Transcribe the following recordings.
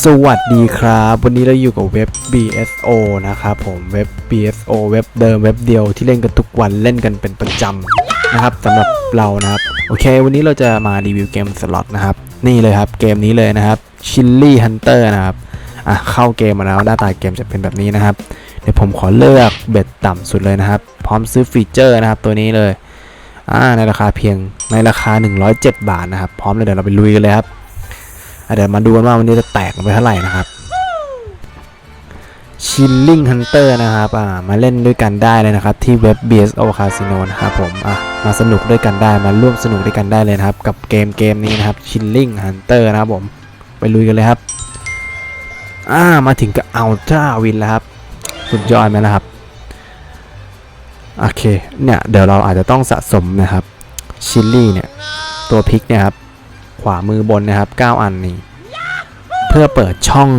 สวัสดีครับ วันนี้เราอยู่กับเว็บ BSO นะครับผมเว็บ BSO เว็บเดิมเว็บเดียวที่เล่นกันทุกวันเล่นกันเป็นประจำนะครับสำหรับเรานะครับ โอเค วันนี้เราจะมารีวิวเกมสล็อตนะครับ นี่เลยครับเกมนี้เลยนะครับ Chilly Hunter นะครับอะเข้าเกมมาแล้วหน้าตาเกมจะเป็นแบบนี้นะครับ เดี๋ยวผมขอเลือกเบ็ดต่ำสุดเลยนะครับ พร้อมซื้อฟีเจอร์นะครับ ตัวนี้เลยอ่าในราคาเพียงในราคา 107 บาทนะครับ พร้อมเลยเดี๋ยวเราไปลุยกันเลยครับ เดี๋ยวมาดูกันว่าวันนี้จะแตกไปเท่าไหร่นะครับ Chilling Hunter นะครับอ่ามาเล่นด้วยกันได้เลยนะครับ ที่เว็บ BSO Casino นะครับผมอะมาสนุกด้วยกันได้มาร่วมสนุกด้วยกันได้เลยนะครับ กับเกมเกมนี้นะครับ Chilling Hunter นะครับผมไปลุยกันเลยครับอ่ามาถึงก็เอาจ้าวินแล้วครับสุดยอดไหมล่ะครับโอเคเนี่ยเดี๋ยวเราอาจจะต้องสะสมนะครับชิลลี่เนี่ยตัวพิกเนี่ยครับ ขวามือบนนะครับ 9 อันนี้ เพื่อเปิดช่อง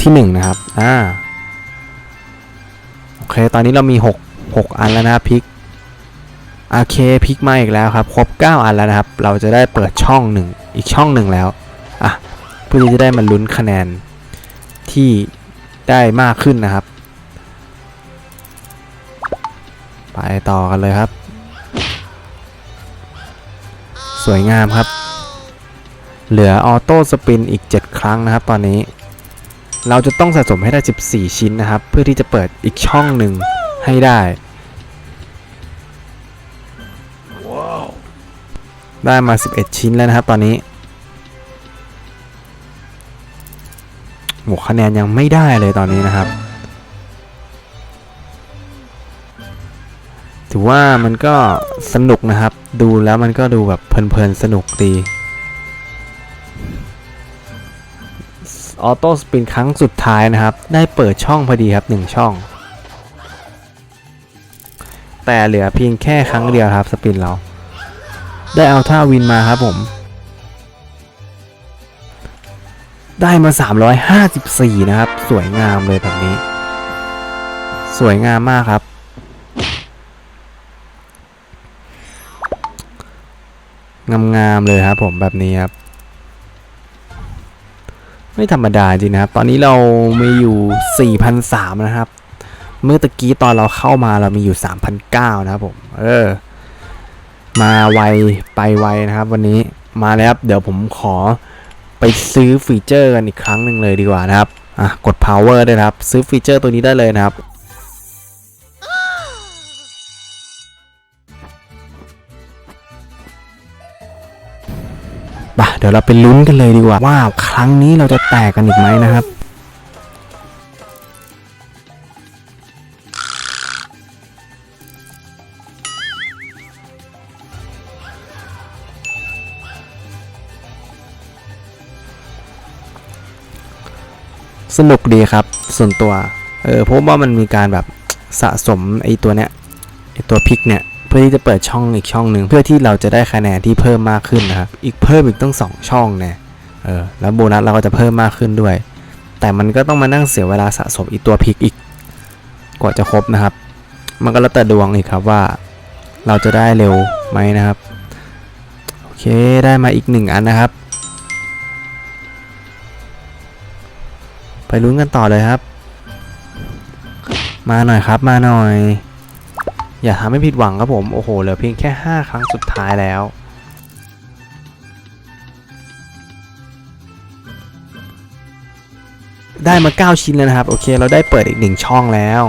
ที่ 1 นะครับ อ่า โอเค ตอนนี้เรามี 6 6 อันแล้วนะพิกโอเคพิกมาอีกแล้วครับ ครบ 9 อันแล้วนะครับ เราจะได้เปิดช่องหนึ่งอีกช่องหนึ่งแล้ว อะเพื่อที่จะได้มาลุ้นคะแนนที่ได้มากขึ้นนะครับ ไปต่อกันเลยครับ สวยงามครับ เหลือออโต้สปินอีก 7 ครั้งนะครับตอนนี้ เราจะต้องสะสมให้ได้ 14 ชิ้นนะครับ เพื่อที่จะเปิดอีกช่องหนึ่งให้ได้ ได้มา 11 ชิ้นแล้วนะครับตอนนี้โหคะแนนยังไม่ได้เลยตอนนี้นะครับ ถือว่ามันก็สนุกนะครับ ดูแล้วมันก็ดูแบบเพลินๆสนุกดี ออโต้สปินครั้งสุดท้ายนะครับ ได้เปิดช่องพอดีครับ 1 ช่อง แต่เหลือเพียงแค่ครั้งเดียวครับสปินเรา ได้เอาท่าวินมาครับผม ได้มา 354 นะครับ สวยงามเลยแบบนี้ สวยงามมากครับงามๆเลยครับผมแบบนี้ครับ ไม่ธรรมดาจริงนะครับ ตอนนี้เรามีอยู่4,003นะครับ เมื่อตะกี้ตอนเราเข้ามาเรามีอยู่3,009นะครับผม เออ มาไวไปไวนะครับ วันนี้ มาแล้วครับ เดี๋ยวผมขอไปซื้อฟีเจอร์กันอีกครั้งหนึ่งเลยดีกว่านะครับ อะ กด power ด้วยนะครับ ซื้อฟีเจอร์ตัวนี้ได้เลยนะครับ ปะเดี๋ยวเราไปลุ้นกันเลยดีกว่า ว่าครั้งนี้เราจะแตกกันอีกไหมนะครับสนุกดีครับส่วนตัว เออเพราะว่ามันมีการแบบสะสมไอ้ตัวเนี้ยไอ้ตัวพริกเนี่ย เพื่อที่จะเปิดช่องอีกช่องหนึ่งเพื่อที่เราจะได้คะแนนที่เพิ่มมากขึ้นนะครับอีกเพิ่มอีกต้องสองช่องเนี่ยเออแล้วโบนัสเราก็จะเพิ่มมากขึ้นด้วย แต่มันก็ต้องมานั่งเสียเวลาสะสมอีกตัวพิกอีกกว่าจะครบนะครับ มันก็แล้วแต่ดวงอีกครับว่า เราจะได้เร็วไหมนะครับโอเคได้มาอีกหนึ่งอันนะครับ ไปลุ้นกันต่อเลยครับ มาหน่อยครับมาหน่อย อย่าทำให้ผิดหวังครับผม โอ้โห เหลือเพียงแค่ 5 ครั้งสุดท้ายแล้ว ได้มา 9 ชิ้นแล้วนะครับ โอเค เราได้เปิดอีก 1 ช่องแล้ว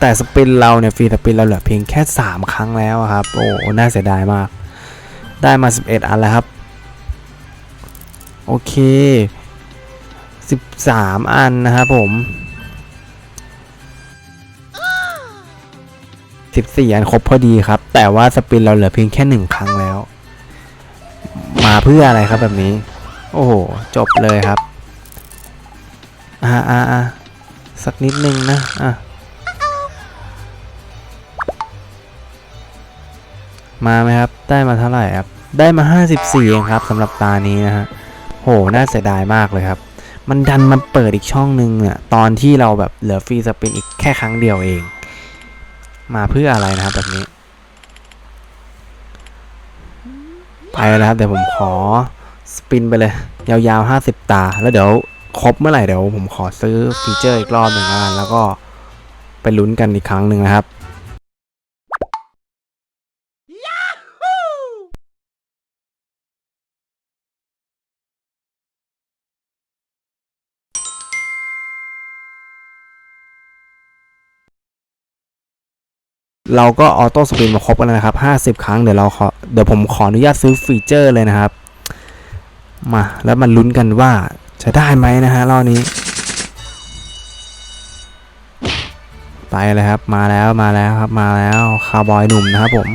แต่สปินเราเนี่ยฟรีสปินเราเหลือเพียงแค่ 3 ครั้งแล้วครับ โอ้น่าเสียดายมาก ได้มา 11 อันแล้วครับ โอเค 13 อันนะครับผม 14 อันครบพอดีครับ แต่ว่าสปินเราเหลือเพียงแค่หนึ่งครั้งแล้ว มาเพื่ออะไรครับแบบนี้ โอ้โห จบเลยครับ อ่าอ่าอ่าสักนิดนึงนะ อะ มาไหมครับ ได้มาเท่าไหร่ครับ ได้มา 54เองครับสำหรับตานี้นะฮะ โห น่าเสียดายมากเลยครับ มันดันมาเปิดอีกช่องหนึ่งเนี่ยตอนที่เราแบบเหลือฟรีสปินอีกแค่ครั้งเดียวเอง มาเพื่ออะไรนะครับแบบนี้ ไปแล้วครับเดี๋ยวผมขอสปินไปเลย ยาวๆ 50 ตา แล้วเดี๋ยวครบเมื่อไหร่เดี๋ยวผมขอซื้อฟีเจอร์อีกรอบหนึ่งแล้วกันแล้วก็ไปลุ้นกันอีกครั้งหนึ่งนะครับ เราก็ออโต้สปินมาครบกันแล้วนะครับ 50 ครั้งเดี๋ยวเราขอเดี๋ยวผมขออนุญาตซื้อฟีเจอร์เลยนะครับ มาแล้วมาลุ้นกันว่าจะได้ไหมนะฮะรอบนี้ไปเลยครับมาแล้วมาแล้วครับมาแล้วคาวบอยหนุ่มนะครับผม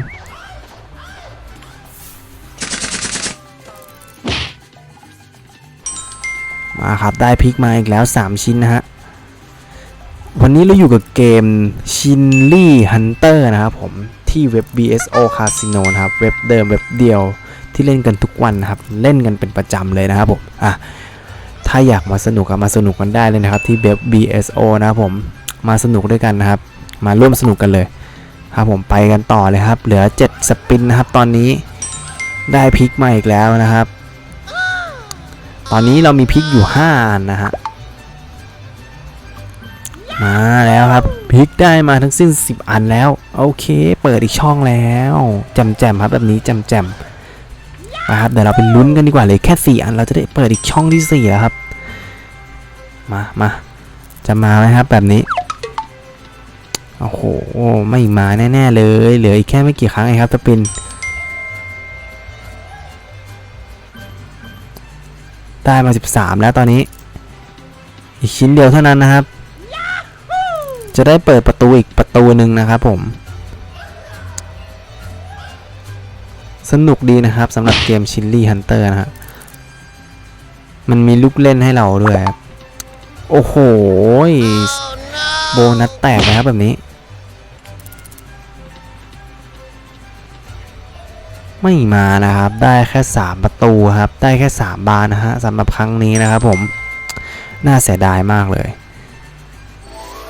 มาครับได้พริกมาอีกแล้ว 3 ชิ้นนะฮะ วันนี้เราอยู่กับเกม Shinly Hunter นะครับผมที่เว็บ BSO Casino นะครับ เว็บเดิมเว็บเดียวที่เล่นกันทุกวันนะครับ เล่นกันเป็นประจำเลยนะครับผมอะถ้าอยากมาสนุกก็มาสนุกกันได้เลยนะครับ ที่เว็บ BSO นะครับผมมาสนุกด้วยกันนะครับ มาร่วมสนุกกันเลยครับผมไปกันต่อเลยครับ เหลือ 7 สปินนะครับ ตอนนี้ได้พลิกมาอีกแล้วนะครับ ตอนนี้เรามีพลิกอยู่5อันนะฮะ มาแล้วครับพลิกได้มาทั้งสิ้น 10 อันแล้ว โอเค เปิดอีกช่องแล้วแจมแจมครับแบบนี้แจมแจมๆมาครับเดี๋ยวเราไปลุ้นกันดีกว่าเลยแค่ 4 อันเราจะได้เปิดอีกช่องที่ 4 แล้วครับ มามาจะมาไหมครับแบบนี้โอ้โหไม่มาแน่ๆเลยเหลืออีกแค่ไม่กี่ครั้งเองครับสปินได้มา 13 แล้วตอนนี้ อีกชิ้นเดียวเท่านั้นนะครับ จะได้เปิดประตูอีกประตูหนึ่งนะครับผม สนุกดีนะครับสำหรับเกมชิลลี่ฮันเตอร์นะฮะมันมีลูกเล่นให้เราด้วยครับ โอ้โห โบนัสแตกนะครับแบบนี้ ไม่มานะครับ ได้แค่ 3 ประตูครับ ได้แค่ 3 บานนะฮะสำหรับครั้งนี้นะครับผม น่าเสียดายมากเลย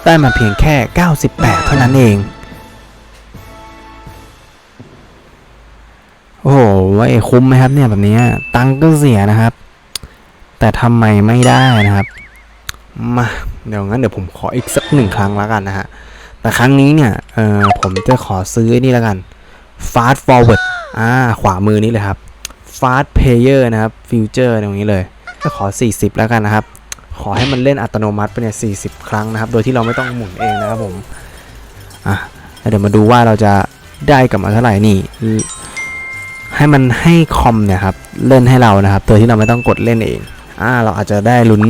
ได้มาเพียงแค่ 98 เท่านั้นเอง โอ้โหว่าเอคุ้มไหมครับเนี่ยแบบนี้ตังค์ก็เสียนะครับ แต่ทำไมไม่ได้นะครับ มาเดี๋ยวงั้นเดี๋ยวผมขออีกสักหนึ่งครั้งแล้วกันนะฮะ แต่ครั้งนี้เนี่ย เออผมจะขอซื้อนี่แล้วกัน fast forward อ่า ขวามือนี้เลยครับ fast player นะครับ future ตรงนี้เลย จะขอ 40 แล้วกันนะครับ ขอให้มันเล่นอัตโนมัติไปเนี่ย40ครั้งนะครับ โดยที่เราไม่ต้องหมุนเองนะครับผมอะเดี๋ยวมาดูว่าเราจะได้กลับมาเท่าไหร่นี่ ให้มันให้คอมเนี่ยครับเล่นให้เรานะครับ โดยที่เราไม่ต้องกดเล่นเองอ่าเราอาจจะได้ลุ้น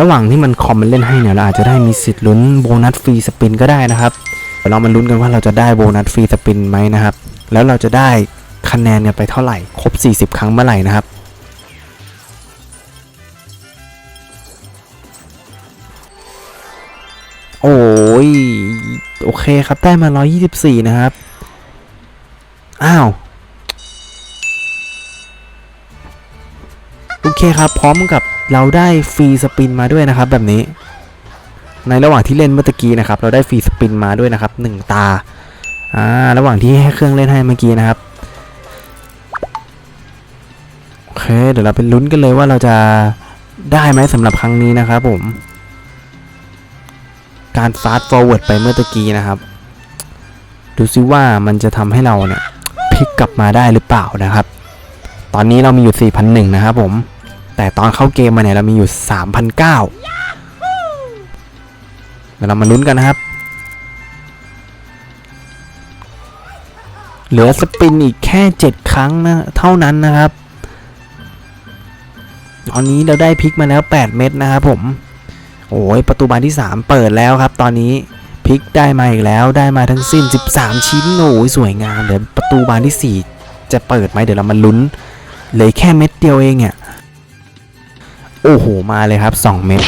ระหว่างที่มันคอมมันเล่นให้เนี่ยเราอาจจะได้มีสิทธิ์ลุ้นโบนัสฟรีสปินก็ได้นะครับเดี๋ยวเรามาลุ้นกันว่าเราจะได้โบนัสฟรีสปินไหมนะครับ แล้วเราจะได้คะแนนกันไปเท่าไหร่ ครบ 40 ครั้งเมื่อไหร่นะครับ โอ้ยโอเคครับได้มา 124 นะครับ อ้าว โอเคครับ พร้อมกับเราได้ฟรีสปินมาด้วยนะครับ แบบนี้ ในระหว่างที่เล่นเมื่อกี้นะครับ เราได้ฟรีสปินมาด้วยนะครับหนึ่งตา อ่า ระหว่างที่ให้เครื่องเล่นให้เมื่อกี้นะครับ โอเค เดี๋ยวเราไปลุ้นกันเลยว่าเราจะได้ไหมสำหรับครั้งนี้นะครับผม การฟาสต์ฟอร์เวิร์ดไปเมื่อตะกี้นะครับ ดูซิว่ามันจะทำให้เราเนี่ยพลิกกลับมาได้หรือเปล่านะครับ ตอนนี้เรามีอยู่ 4,001 นะครับผม แต่ตอนเข้าเกมมาเนี่ยเรามีอยู่ 3,009เดี๋ยวเรามาลุ้นกันนะครับ เหลือสปินอีกแค่ 7 ครั้งนะเท่านั้นนะครับ ตอนนี้เราได้พลิกมาแล้ว 8 เม็ดนะครับผม โอ้ยประตูบานที่ 3 เปิดแล้วครับ ตอนนี้พลิกได้มาอีกแล้วได้มาทั้งสิ้น 13 ชิ้นโอ้ยสวยงามเดี๋ยวประตูบานที่ 4 จะเปิดไหมเดี๋ยวเรามาลุ้นเลยแค่เม็ดเดียวเองเนี่ยโอ้โหมาเลยครับ 2 เม็ด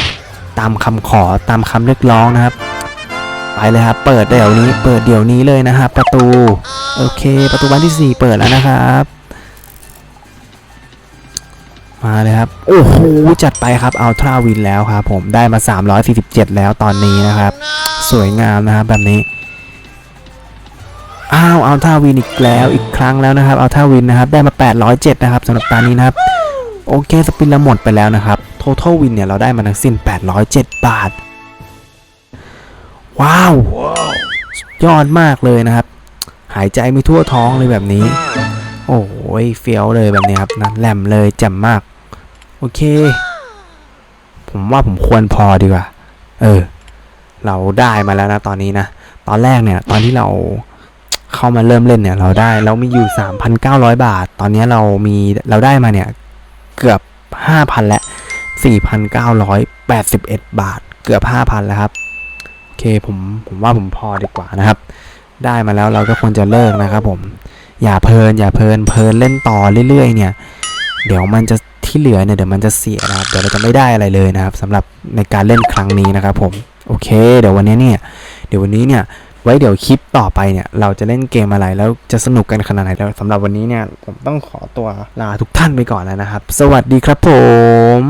ตามคำขอตามคำเรียกร้องนะครับ ไปเลยครับ เปิดเดี๋ยวนี้ เปิดเดี๋ยวนี้เลยนะครับประตู โอเค ประตูบานที่ 4 เปิดแล้วนะครับ มาเลยครับ โอ้โห จัดไปครับเอาทราวินแล้วครับผมได้มา 347 แล้วตอนนี้นะครับ สวยงามนะครับแบบนี้ อ้าวเอาท่าวินอีกแล้วอีกครั้งแล้วนะครับเอาท่าวินนะครับได้มา 807 นะครับสำหรับตานี้นะครับ โอเคสปินเราหมดไปแล้วนะครับ total win เนี่ยเราได้มาทั้งสิ้น 807 บาท ว้าว ยอดมากเลยนะครับ หายใจไม่ทั่วท้องเลยแบบนี้โอ้ยเฟี้ยวเลยแบบนี้ครับนะแหลมเลยแจ่มมาก โอเค ผมว่าผมควรพอดีกว่า เออ เราได้มาแล้วนะตอนนี้นะ ตอนแรกเนี่ย ตอนที่เราเข้ามาเริ่มเล่นเนี่ย เราได้เรามีอยู่ 3,900 บาท ตอนนี้เรามีเราได้มาเนี่ย เกือบ 5,000 แล้ว4,981 บาท เกือบ 5,000 แล้วครับโอเคผมผมว่าผมพอดีกว่านะครับ ได้มาแล้วเราก็ควรจะเลิกนะครับผมอย่าเพลินอย่าเพลินเพลินเล่นต่อเรื่อยๆ เนี่ย เดี๋ยวมันจะ ที่เหลือเนี่ยเดี๋ยวมันจะเสียนะครับเดี๋ยวเราจะไม่ได้อะไรเลยนะครับสำหรับในการเล่นครั้งนี้นะครับผมโอเค เดี๋ยววันนี้เนี่ยเดี๋ยววันนี้เนี่ยไว้เดี๋ยวคลิปต่อไปเนี่ยเราจะเล่นเกมอะไรแล้วจะสนุกกันขนาดไหนแล้วสำหรับวันนี้เนี่ยผมต้องขอตัวลาทุกท่านไปก่อนแล้วนะครับ สวัสดีครับผม